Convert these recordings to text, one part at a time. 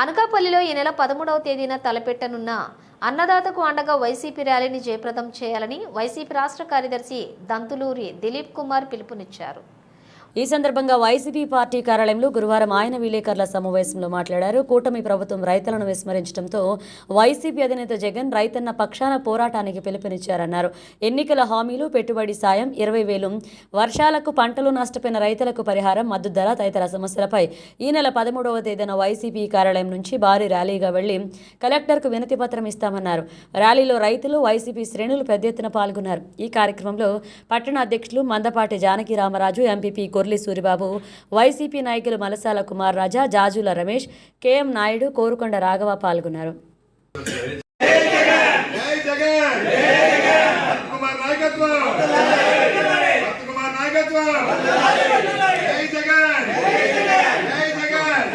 అనకాపల్లిలో ఈ నెల పదమూడవ తేదీన తలపెట్టనున్న అన్నదాతకు అండగా వైసీపీ ర్యాలీని జయప్రదం చేయాలని వైసీపీ రాష్ట్ర కార్యదర్శి దంతులూరి దిలీప్ కుమార్ పిలుపునిచ్చారు. ఈ సందర్భంగా వైసీపీ పార్టీ కార్యాలయంలో గురువారం ఆయన విలేకరుల సమావేశంలో మాట్లాడారు. కూటమి ప్రభుత్వం రైతులను విస్మరించడంతో వైసీపీ అధినేత జగన్ రైతన్న పక్షాన పోరాటానికి పిలుపునిచ్చారన్నారు. ఎన్నికల హామీలు పెట్టుబడి సాయం ఇరవై వేలు వర్షాలకు పంటలు నష్టపోయిన రైతులకు పరిహారం మద్దతు ధర తదితర సమస్యలపై ఈ నెల పదమూడవ తేదీన వైసీపీ కార్యాలయం నుంచి భారీ ర్యాలీగా వెళ్ళి కలెక్టర్కు వినతి పత్రం ఇస్తామన్నారు. ర్యాలీలో రైతులు వైసీపీ శ్రేణులు పెద్ద ఎత్తున పాల్గొన్నారు. ఈ కార్యక్రమంలో పట్టణ అధ్యక్షులు మందపాటి జానకి రామరాజు ఎంపీపీ కొర్లి సూరిబాబు వైసీపీ నాయకులు మలసాల కుమార్ రాజా జాజుల రమేష్ కెఎం నాయుడు కోరుకొండ రాఘవ పాల్గొన్నారు. జై జగన్! భరత్ కుమార్ నాయకత్వం! భరత్ కుమార్ నాయకత్వం! జై జగన్! జై జగన్!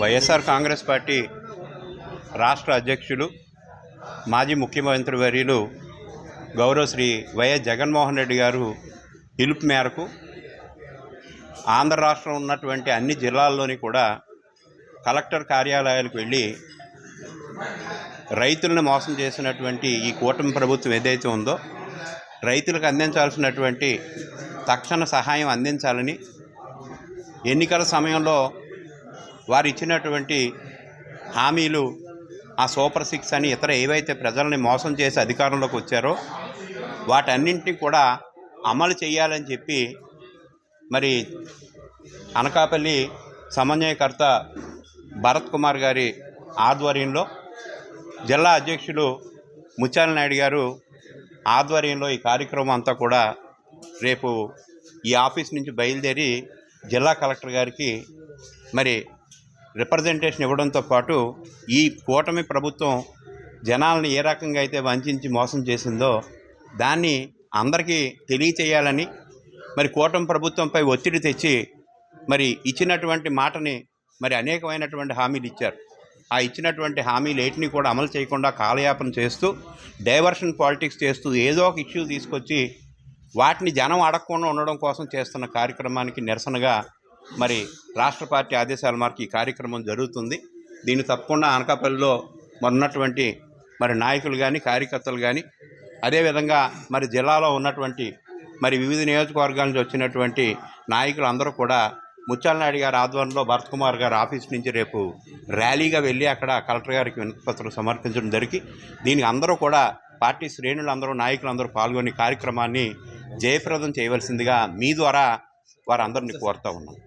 వైఎస్ఆర్ కాంగ్రెస్ పార్టీ రాష్ట్ర అధ్యక్షులు మాజీ ముఖ్యమంత్రి వర్యులు గౌరవ శ్రీ వైఎస్ జగన్మోహన్ రెడ్డి గారు పిలుపు మేరకు ఆంధ్ర రాష్ట్రం ఉన్నటువంటి అన్ని జిల్లాల్లోని కూడా కలెక్టర్ కార్యాలయాలకు వెళ్ళి రైతులను మోసం చేసినటువంటి ఈ కూటమి ప్రభుత్వం ఏదైతే ఉందో రైతులకు అందించాల్సినటువంటి తక్షణ సహాయం అందించాలని ఎన్నికల సమయంలో వారు ఇచ్చినటువంటి హామీలు ఆ సూపర్ సిక్స్ అని ఇతర ఏవైతే ప్రజల్ని మోసం చేసి అధికారంలోకి వచ్చారో వాటన్నింటినీ కూడా అమలు చేయాలని చెప్పి మరి అనకాపల్లి సమన్వయకర్త భరత్ కుమార్ గారి ఆధ్వర్యంలో జిల్లా అధ్యక్షులు ముత్యాల నాయుడు గారు ఆధ్వర్యంలో ఈ కార్యక్రమం అంతా కూడా రేపు ఈ ఆఫీస్ నుంచి బయలుదేరి జిల్లా కలెక్టర్ గారికి మరి రిప్రజెంటేషన్ ఇవ్వడంతో పాటు ఈ కూటమి ప్రభుత్వం జనాలను ఏ రకంగా అయితే వంచి మోసం చేసిందో దాన్ని అందరికీ తెలియచేయాలని మరి కూటమి ప్రభుత్వంపై ఒత్తిడి తెచ్చి మరి ఇచ్చినటువంటి మాటని మరి అనేకమైనటువంటి హామీలు ఇచ్చారు. ఆ ఇచ్చినటువంటి హామీలు ఏటిని కూడా అమలు చేయకుండా కాలయాపన చేస్తూ డైవర్షన్ పాలిటిక్స్ చేస్తూ ఏదో ఒక ఇష్యూ తీసుకొచ్చి వాటిని జనం అడగకుండా ఉండడం కోసం చేస్తున్న కార్యక్రమానికి నిరసనగా మరి రాష్ట్ర పార్టీ ఆదేశాల మేరకు ఈ కార్యక్రమం జరుగుతుంది. దీన్ని తప్పకుండా అనకాపల్లిలో మొన్నటువంటి మరి నాయకులు కానీ కార్యకర్తలు కానీ అదేవిధంగా మరి జిల్లాలో ఉన్నటువంటి మరి వివిధ నియోజకవర్గాల నుంచి వచ్చినటువంటి నాయకులు అందరూ కూడా ముచ్చాలనాయుడు గారి ఆధ్వర్యంలో భరత్ కుమార్ గారి ఆఫీస్ నుంచి రేపు ర్యాలీగా వెళ్ళి అక్కడ కలెక్టర్ గారికి వినతిపత్రం సమర్పించడం జరిగి దీనికి అందరూ కూడా పార్టీ శ్రేణులు అందరూ నాయకులు అందరూ పాల్గొని కార్యక్రమాన్ని జయప్రదం చేయవలసిందిగా మీ ద్వారా వారందరినీ కోరుతా ఉన్నాం.